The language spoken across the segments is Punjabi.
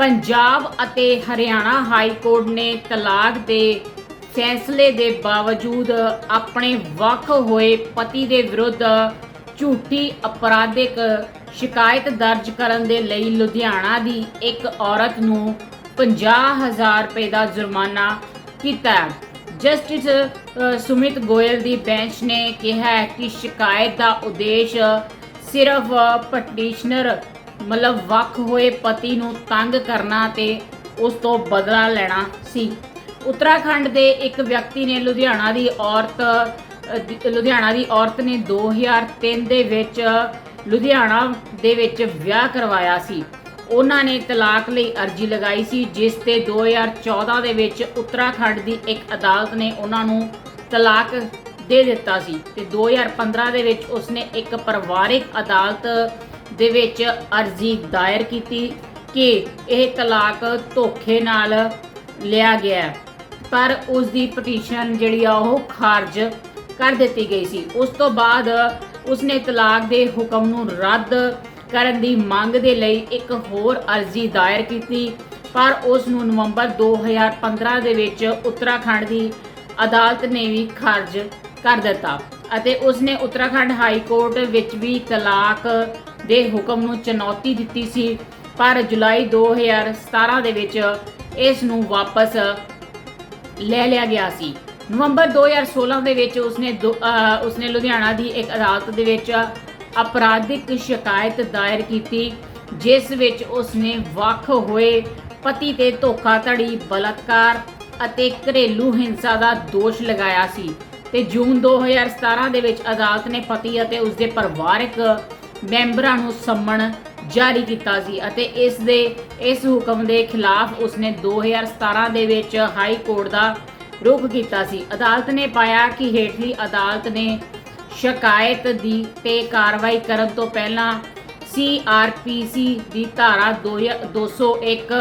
ਪੰਜਾਬ ਅਤੇ ਹਰਿਆਣਾ ਹਾਈ ਕੋਰਟ ਨੇ ਤਲਾਕ ਦੇ ਫੈਸਲੇ ਦੇ ਬਾਵਜੂਦ ਆਪਣੇ ਵੱਖ ਹੋਏ ਪਤੀ ਦੇ ਵਿਰੁੱਧ ਝੂਠੀ ਅਪਰਾਧਿਕ ਸ਼ਿਕਾਇਤ ਦਰਜ ਕਰਨ ਦੇ ਲਈ ਲੁਧਿਆਣਾ ਦੀ ਇੱਕ ਔਰਤ ਨੂੰ 50000 ਰੁਪਏ ਦਾ ਜੁਰਮਾਨਾ ਕੀਤਾ। ਜਸਟਿਸ ਸੁਮਿਤ ਗੋਇਲ ਦੀ ਬੈਂਚ ਨੇ ਕਿਹਾ ਕਿ ਸ਼ਿਕਾਇਤ ਦਾ ਉਦੇਸ਼ ਸਿਰਫ ਪਟੀਸ਼ਨਰ ਮਤਲਬ ਵੱਖ ਹੋਏ ਪਤੀ ਨੂੰ ਤੰਗ ਕਰਨਾ ਤੇ ਉਸ ਤੋਂ ਬਦਲਾ ਲੈਣਾ ਸੀ। ਉੱਤਰਾਖੰਡ ਦੇ ਇੱਕ ਵਿਅਕਤੀ ਨੇ ਲੁਧਿਆਣਾ ਦੀ ਔਰਤ ਲੁਧਿਆਣਾ ਦੀ ਔਰਤ ਨੇ 2003 ਦੇ ਵਿੱਚ ਲੁਧਿਆਣਾ ਦੇ ਵਿੱਚ ਵਿਆਹ ਕਰਵਾਇਆ ਸੀ। ਉਹਨਾਂ ਨੇ ਤਲਾਕ ਲਈ ਅਰਜ਼ੀ ਲਗਾਈ ਸੀ, ਜਿਸ ਤੇ 2014 ਦੇ ਵਿੱਚ ਉੱਤਰਾਖੰਡ ਦੀ ਇੱਕ ਅਦਾਲਤ ਨੇ ਉਹਨਾਂ ਨੂੰ ਤਲਾਕ ਦੇ ਦਿੱਤਾ ਸੀ ਤੇ 2015 ਦੇ ਵਿੱਚ ਉਸਨੇ ਇੱਕ ਪਰਿਵਾਰਿਕ ਅਦਾਲਤ ਦੇ ਵਿੱਚ ਅਰਜ਼ੀ ਦਾਇਰ ਕੀਤੀ ਕਿ ਇਹ ਤਲਾਕ ਧੋਖੇ ਨਾਲ ਲਿਆ ਗਿਆ ਪਰ ਉਸ ਦੀ ਪਟੀਸ਼ਨ ਜਿਹੜੀ ਆ, ਉਹ ਖਾਰਜ ਕਰ ਦਿੱਤੀ ਗਈ ਸੀ। ਉਸ ਤੋਂ ਬਾਅਦ ਉਸਨੇ ਤਲਾਕ ਦੇ ਹੁਕਮ ਨੂੰ ਰੱਦ ਕਰਨ ਦੀ ਮੰਗ ਦੇ ਲਈ ਇੱਕ ਹੋਰ ਅਰਜ਼ੀ ਦਾਇਰ ਕੀਤੀ। ਪਰ ਉਸ ਨੂੰ ਨਵੰਬਰ 2015 ਦੇ ਵਿੱਚ ਉੱਤਰਾਖੰਡ ਦੀ ਅਦਾਲਤ ਨੇ ਵੀ ਖਾਰਜ ਕਰ ਦਿੱਤਾ। ਅਤੇ ਉਸਨੇ ਉੱਤਰਾਖੰਡ ਹਾਈ ਕੋਰਟ ਵਿੱਚ ਵੀ ਤਲਾਕ ਦੇ ਹੁਕਮ ਨੂੰ ਚੁਣੌਤੀ ਦਿੱਤੀ ਸੀ। ਪਰ ਜੁਲਾਈ 2017 ਦੇ ਵਿੱਚ ਇਸ ਨੂੰ ਵਾਪਸ ਲੈ ਲਿਆ ਗਿਆ ਸੀ। ਨਵੰਬਰ 2016 ਦੇ ਵਿੱਚ ਉਸਨੇ ਦੋ- ਉਸਨੇ ਲੁਧਿਆਣਾ ਦੀ ਇੱਕ ਅਦਾਲਤ ਦੇ ਵਿੱਚ ਅਪਰਾਧਿਕ ਸ਼ਿਕਾਇਤ ਦਾਇਰ ਕੀਤੀ, ਜਿਸ ਵਿੱਚ ਉਸਨੇ ਵੱਖ ਹੋਏ ਪਤੀ ਤੇ ਧੋਖਾਧੜੀ, ਬਲਾਤਕਾਰ ਅਤੇ ਘਰੇਲੂ ਹਿੰਸਾ ਦਾ ਦੋਸ਼ ਲਗਾਇਆ ਸੀ। ਤੇ ਜੂਨ 2017 ਦੇ ਵਿੱਚ ਅਦਾਲਤ ਨੇ ਪਤੀ ਅਤੇ ਉਸਦੇ ਪਰਿਵਾਰਕ ਮੈਂਬਰਾਂ ਨੂੰ ਸੰਮਣ ਜਾਰੀ ਕੀਤਾ ਸੀ ਅਤੇ ਇਸ ਦੇ, ਇਸ ਹੁਕਮ ਦੇ ਖਿਲਾਫ ਉਸਨੇ 2017 ਦੇ ਵਿੱਚ ਹਾਈ ਕੋਰਟ ਦਾ ਰੁਖ ਕੀਤਾ ਸੀ। ਅਦਾਲਤ ਨੇ ਪਾਇਆ ਕਿ ਹੇਠਲੀ ਅਦਾਲਤ ਨੇ ਸ਼ਿਕਾਇਤ ਦੀ ਤੇ ਕਾਰਵਾਈ ਕਰਨ ਤੋਂ ਪਹਿਲਾਂ ਸੀਆਰਪੀਸੀ ਦੀ ਧਾਰਾ 201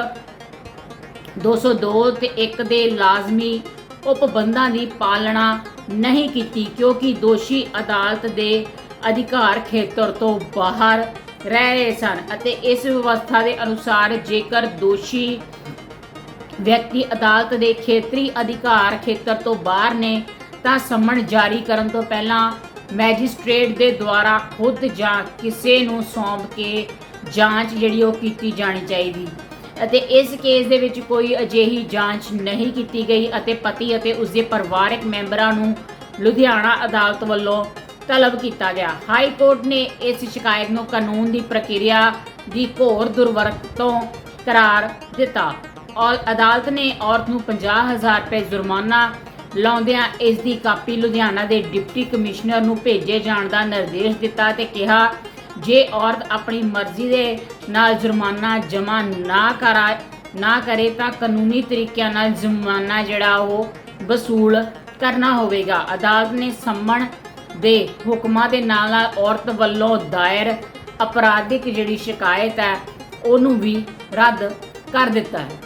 202 ਤੇ 1 ਦੇ ਲਾਜ਼ਮੀ ਉਪਬੰਧਾਂ ਦੀ ਪਾਲਣਾ ਨਹੀਂ ਕੀਤੀ ਕਿਉਂਕਿ ਦੋਸ਼ੀ ਅਦਾਲਤ ਦੇ ਅਧਿਕਾਰ ਖੇਤਰ ਤੋਂ ਬਾਹਰ ਰਹਿ ਰਹੇ ਸਨ ਅਤੇ ਇਸ ਵਿਵਸਥਾ ਦੇ ਅਨੁਸਾਰ ਜੇਕਰ ਦੋਸ਼ੀ ਵਿਅਕਤੀ ਅਦਾਲਤ ਦੇ ਖੇਤਰੀ ਅਧਿਕਾਰ ਖੇਤਰ ਤੋਂ ਬਾਹਰ ਨੇ ਤਾਂ ਸੰਮਣ ਜਾਰੀ ਕਰਨ ਤੋਂ ਪਹਿਲਾਂ ਮੈਜਿਸਟ੍ਰੇਟ ਦੇ ਦੁਆਰਾ ਖੁਦ ਜਾਂ ਕਿਸੇ ਨੂੰ ਸੌਂਪ ਕੇ ਜਾਂਚ ਜਿਹੜੀ ਉਹ ਕੀਤੀ ਜਾਣੀ ਚਾਹੀਦੀ। ਅਤੇ ਇਸ ਕੇਸ ਦੇ ਵਿੱਚ ਕੋਈ ਅਜਿਹੀ ਜਾਂਚ ਨਹੀਂ ਕੀਤੀ ਗਈ ਅਤੇ ਪਤੀ ਅਤੇ ਉਸਦੇ ਪਰਿਵਾਰਕ ਮੈਂਬਰਾਂ ਨੂੰ ਲੁਧਿਆਣਾ ਅਦਾਲਤ ਵੱਲੋਂ ਤਲਬ ਕੀਤਾ ਗਿਆ। ਹਾਈ ਕੋਰਟ ਨੇ ਇਸ ਸ਼ਿਕਾਇਤ ਨੂੰ ਕਾਨੂੰਨ ਦੀ ਪ੍ਰਕਿਰਿਆ ਦੀ ਘੋਰ ਦੁਰਵਰਤੋਂ ਕਰਾਰ ਦਿੱਤਾ। ਔਰ ਅਦਾਲਤ ਨੇ ਔਰਤ ਨੂੰ 50000 ਰੁਪਏ ਜੁਰਮਾਨਾ ਲਾਉਂਦਿਆਂ ਇਸ ਦੀ ਕਾਪੀ ਲੁਧਿਆਣਾ ਦੇ ਡਿਪਟੀ ਕਮਿਸ਼ਨਰ ਨੂੰ ਭੇਜੇ ਜਾਣ ਦਾ ਨਿਰਦੇਸ਼ ਦਿੱਤਾ ਤੇ ਕਿਹਾ ਜੇ ਔਰਤ ਆਪਣੀ ਮਰਜ਼ੀ ਦੇ ਨਾਲ ਜੁਰਮਾਨਾ ਜਮ੍ਹਾਂ ਨਾ ਕਰਾ ਨਾ ਕਰੇ ਤਾਂ ਕਾਨੂੰਨੀ ਤਰੀਕਿਆਂ ਨਾਲ ਜੁਰਮਾਨਾ ਜਿਹੜਾ ਉਹ ਵਸੂਲ ਕਰਨਾ ਹੋਵੇਗਾ। ਅਦਾਲਤ ਨੇ ਸੰਮਣ ਦੇ ਹੁਕਮਾਂ ਦੇ ਨਾਲ ਨਾਲ ਔਰਤ ਵੱਲੋਂ ਦਾਇਰ ਅਪਰਾਧਿਕ ਜਿਹੜੀ ਸ਼ਿਕਾਇਤ ਹੈ, ਉਹਨੂੰ ਵੀ ਰੱਦ ਕਰ ਦਿੱਤਾ ਹੈ।